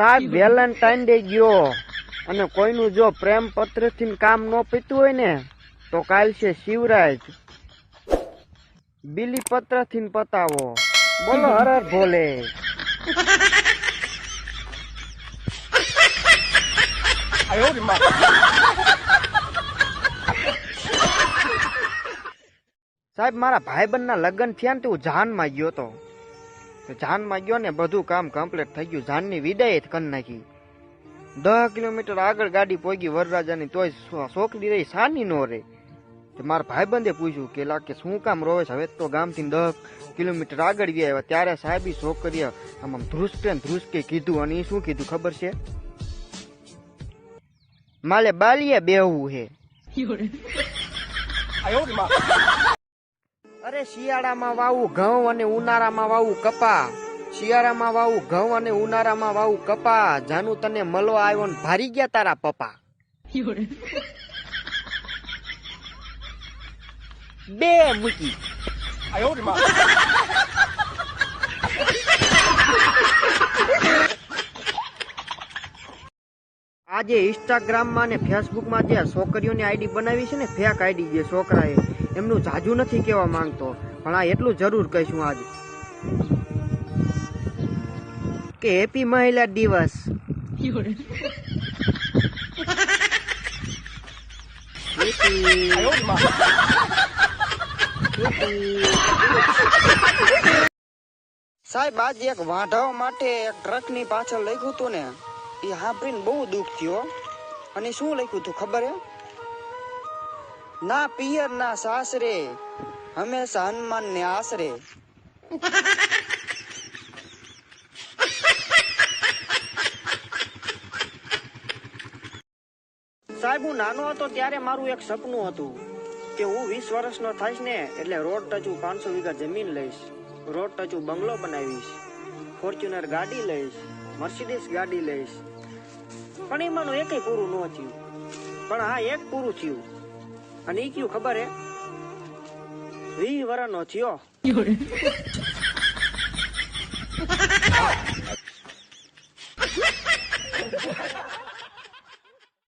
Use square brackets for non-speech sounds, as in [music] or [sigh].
સાહેબ Valentine day ગયો. અને કોઈનું જો પ્રેમ પત્રથી કામ ન પીતું હોય ને તો કાલ છે શિવરાજ. બીલી પત્રથી પતાવો. બોલો હર હર ભોલે. સાહેબ મારા ભાઈબંધના લગ્ન થયા ને તો હું જાનમાં ગયો તો. તો જાનમાં ગયો ને બધું કામ કમ્પ્લીટ થઈ ગયું. જાનની વિદાય જ કરી નાખી. દસ કિલોમીટર આગળ ગાડી પોગી વરરાજાની તોય સોકલી રહી સાની નો રે તો મારા ભાઈબંધે પૂછ્યું કે લા કે શું કામ રોવે છે? હવે તો ગામથી દસ કિલોમીટર આગળ ગયા આવ્યા. ત્યારે સાહેબી છોકરીએ આમ આમ ધ્રુસકે ધ્રુસકે કીધું અને એ શું કીધું ખબર છે? માલે બાલીએ બેહવું હે. [laughs] અરે શિયાળામાં વાવું ઘઉં અને ઉનાળામાં વાવું કપા. શિયાળામાં વાવું ઘઉં અને ઉનાળામાં વાવું કપા. જાનું તને મળવા આવ્યો ને ભારી ગયા તારા પપ્પા. બે મૂકી. આજે ઇન્સ્ટાગ્રામમાં અને ફેસબુકમાં જે છોકરીઓની આઈડી બનાવી છે ને ફેક આઈડી જે છોકરાએ એમનું જાજુ નથી કહેવા માંગતો. પણ આ એટલું જરૂર કહીશું આજે. કે હેપી મહિલા દિવસ. સાહેબ આજે એક વાંઢાઓ માટે એક ટ્રકની પાછળ લખ્યું હતું ને એ સાંભળીને બહુ દુઃખ થયો અને શું લખ્યું હતું ખબર હે? ના પિયર, ના સાસરે, હંમેશા હનુમાન ને આશરે. સાહેબ, હું નાનો હતો ત્યારે મારું એક સપનું હતું કે હું વીસ વર્ષનો થઈશ ને એટલે રોડ ટચું પાંચસો વીઘા જમીન લઈશ. રોડ ટચું બંગલો બનાવીશ. ફોર્ચ્યુનર ગાડી લઈશ. મર્સિડીસ ગાડી લઈશ. પણ એમાંનું એકેય પૂરું ન થયું. પણ હા એક પૂરું થયું. અને એ કયું ખબર હે? વી વરનો થયો. [laughs]